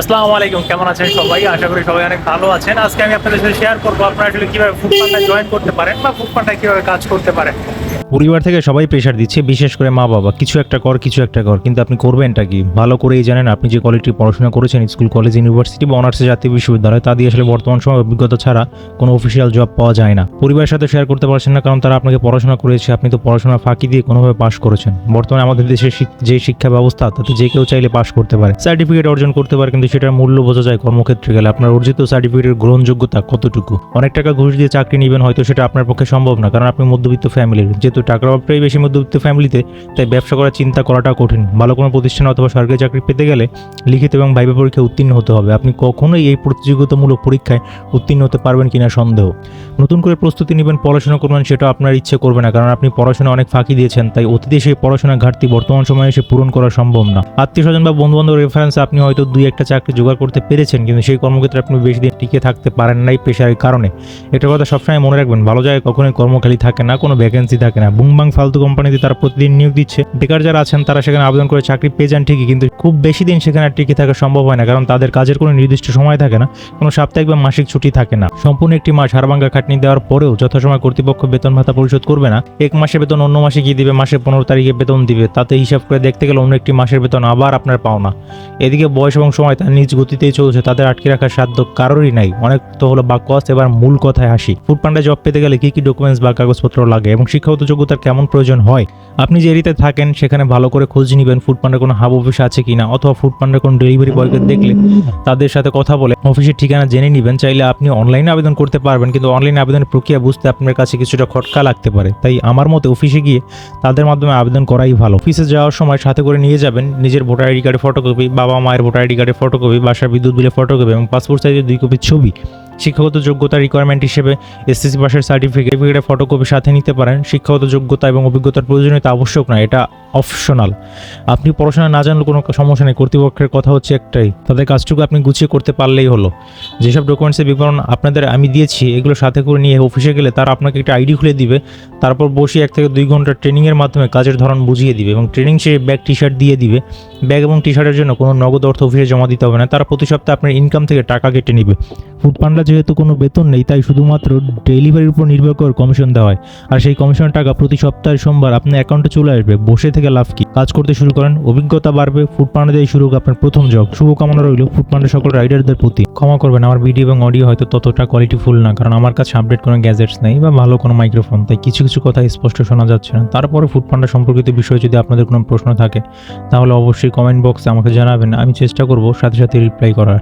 আসসালামু আলাইকুম, কেমন আছেন সবাই? আশা করি সবাই অনেক ভালো আছেন। আজকে আমি আপনাদের সাথে শেয়ার করব আপনারা আসলে কীভাবে ফুড পান্ডায় জয়েন করতে পারেন বা ফুড পান্ডায় কীভাবে কাজ করতে পারেন। পরিবার থেকে সবাই প্রেশার দিচ্ছে, বিশেষ করে মা বাবা। কিছু একটা কর, কিছু একটা কর, কিন্তু আপনি করবেনটা কি? ভালো করেই জানেন, আপনি যে কোয়ালিটির পড়াশোনা করেছেন স্কুল কলেজ ইউনিভার্সিটি বা অনার্সে জাতীয় বিশ্ববিদ্যালয়, তা দিয়ে আসলে বর্তমান সময় অভিজ্ঞতা ছাড়া কোনো অফিসিয়াল জব পাওয়া যায় না। পরিবারের সাথে শেয়ার করতে পারছেন না, কারণ তারা আপনাকে পড়াশোনা করেছে, আপনি তো পড়াশোনা ফাঁকি দিয়ে কোনোভাবে পাশ করেছেন। বর্তমানে আমাদের দেশের যে শিক্ষা ব্যবস্থা, তাতে যে কেউ চাইলে পাশ করতে পারে। সার্টিফিকেট অর্জন করতে পারে, কিন্তু সেটার মূল্য বোঝা যায় কর্মক্ষেত্রে গেলে। আপনার অর্জিত সার্টিফিকেটের গ্রহণযোগ্যতা কতটুকু? অনেক টাকা ঘুষ দিয়ে চাকরি নেবেন, হয়তো সেটা আপনার পক্ষে সম্ভব না, কারণ আপনি মধ্যবিত্ত ফ্যামিলির যেহেতু টাকার অভাবটাই বেশি মধ্যবিত্ত ফ্যামিলিতে তাই ব্যবসা করার চিন্তা করাটা কঠিন। ভালো কোনো প্রতিষ্ঠান অথবা সরকারি চাকরি পেতে গেলে লিখিত এবং ভাইবা পরীক্ষায় উত্তীর্ণ হতে হবে। আপনি কখনোই এই প্রতিযোগিতামূলক পরীক্ষায় উত্তীর্ণ হতে পারবেন কিনা সন্দেহ। নতুন করে প্রস্তুতি নেবেন, পড়াশোনা করবেন, সেটা আপনার ইচ্ছে করবে না, কারণ আপনি পড়াশোনা অনেক ফাঁকি দিয়েছেন, তাই অতীতে সেই পড়াশোনার ঘাটতি বর্তমান সময়ে এসে পূরণ করা সম্ভব না। আত্মীয় স্বজন বা বন্ধু বান্ধব রেফারেন্সে আপনি হয়তো দুই একটা চাকরি জোগাড় করতে পেরেছেন, কিন্তু সেই কর্মক্ষেত্রে আপনি বেশি দিন টিকে থাকতে পারেন নাই পেশারের কারণে। এটা কথা সবসময় মনে রাখবেন, ভালো জায়গায় কখনোই কর্মখালী থাকে না, কোনো ভ্যাকেন্সি থাকে না। বুংবাং ফালতু কোম্পানিতে তারা প্রতিদিন নিয়োগ দিচ্ছে। বেকার যারা আছেন, তারা সেখানে আবেদন করে চাকরি পেয়ে যান ঠিকই, কিন্তু খুব বেশি দিন সেখানে টিকে থাকা সম্ভব হয় না, কারণ তাদের কাজের কোনো নির্দিষ্ট সময় থাকে না, কোনো সাপ্তাহিক বা মাসিক ছুটি থাকে না। সম্পূর্ণ একটি মাস হারভাঙ্গা খাটনি দেওয়ার পরেও যথাসময় কর্তৃপক্ষ বেতন ভাতা পরিশোধ করবে না। এক মাসের বেতন অন্য মাসে গিয়ে দিবে, মাসে পনেরো তারিখে বেতন দিবে। তাতে হিসাব করে দেখতে গেলে অন্য একটি মাসের বেতন আবার আপনার পাওনা। এদিকে বয়স এবং সময় তার নিজ গতিতেই চলছে, তাদের আটকে রাখার সাধ্য কারোরই নাই। অনেক তো হলো বাক্য এবার মূল কথায় হাসি। ফুড জব পেতে গেলে কি কি ডকুমেন্টস বা কাগজপত্র লাগে এবং শিক্ষাগত যোগ্যতার কেমন প্রয়োজন হয়? আপনি যে এরিয়াতে থাকেন, সেখানে ভালো করে খোঁজ নিবেন ফুড পান্ডার কোনো হাব অফিস আছে কিনা, অথবা ফুড পান্ডার কোনো ডেলিভারি বয়কে দেখলে তাদের সাথে কথা বলে অফিসের ঠিকানা জেনে নেবেন। চাইলে আপনি অনলাইনে আবেদন করতে পারবেন, কিন্তু অনলাইনে আবেদনের প্রক্রিয়া বুঝতে আপনার কাছে কিছুটা খটকা লাগতে পারে। তাই আমার মতে অফিসে গিয়ে তাদের মাধ্যমে আবেদন করাই ভালো। অফিসে যাওয়ার সময় সাথে করে নিয়ে যাবেন নিজের ভোটার আইডি কার্ডের ফটোকপি বাবা মায়ের ভোটার আইডি কার্ডের ফটোকপি বাসার বিদ্যুৎ বিলের ফটোকপি এবং পাসপোর্ট সাইজের দুই কপি ছবি। শিক্ষাগত যোগ্যতা রিকোয়ারমেন্ট হিসেবে এসএসসি পাশের সার্টিফিকেট ফটোকপি সাথে নিতে পারেন। শিক্ষাগত যোগ্যতা এবং অভিজ্ঞতার প্রয়োজনীয়তা আবশ্যক নয়, এটা অপশনাল। আপনি পড়াশোনা না জানলে কোনো সমস্যা নেই। কর্তৃপক্ষের কথা হচ্ছে একটাই, তাদের কাজটুকু আপনি গুছিয়ে করতে পারলেই হলো। যেসব ডকুমেন্টসের বিবরণ আপনাদের আমি দিয়েছি, এগুলো সাথে করে নিয়ে অফিসে গেলে তারা আপনাকে একটা আইডি খুলে দিবে, তারপর বসে এক থেকে দুই ঘণ্টার ট্রেনিংয়ের মাধ্যমে কাজের ধরন বুঝিয়ে দিবে এবং ট্রেনিং সে ব্যাগ টি শার্ট দিয়ে দিবে। ব্যাগ এবং টি শার্টের জন্য কোনো নগদ অর্থ অফিসে জমা দিতে হবে না। তারা প্রতি সপ্তাহে আপনার ইনকাম থেকে টাকা কেটে নিবে। ফুড পান্ডা যেহেতু কোনো বেতন নেই, তাই শুধুমাত্র ডেলিভারির উপর নির্ভর করে কমিশন দেওয়া হয়। আর সেই কমিশনের টাকা প্রতি সপ্তাহে সোমবার আপনার অ্যাকাউন্টে চলে আসবে। বসে থেকে লাভ কি? কাজ করতে শুরু করেন, অভিজ্ঞতা বাড়বে ফুড পান্ডা দিয়ে শুরু আপনার প্রথম জব শুভকামনা রইল ফুড পান্ডা সকল রাইডারদের প্রতি। ক্ষমা করবেন, আমার ভিডিও এবং অডিও হয়তো ততটা কোয়ালিটিফুল না, কারণ আমার কাছে আপডেট কোনো গ্যাজেটস নেই বা ভালো কোনো মাইক্রোফোন তাই কিছু কিছু কথা স্পষ্ট শোনা যাচ্ছে না। তারপরে ফুড পান্ডা সম্পর্কিত বিষয়ে যদি আপনাদের কোনো প্রশ্ন থাকে, তাহলে অবশ্যই কমেন্ট বক্সে আমাকে জানাবেন, আমি চেষ্টা করব সাথে সাথে রিপ্লাই করার।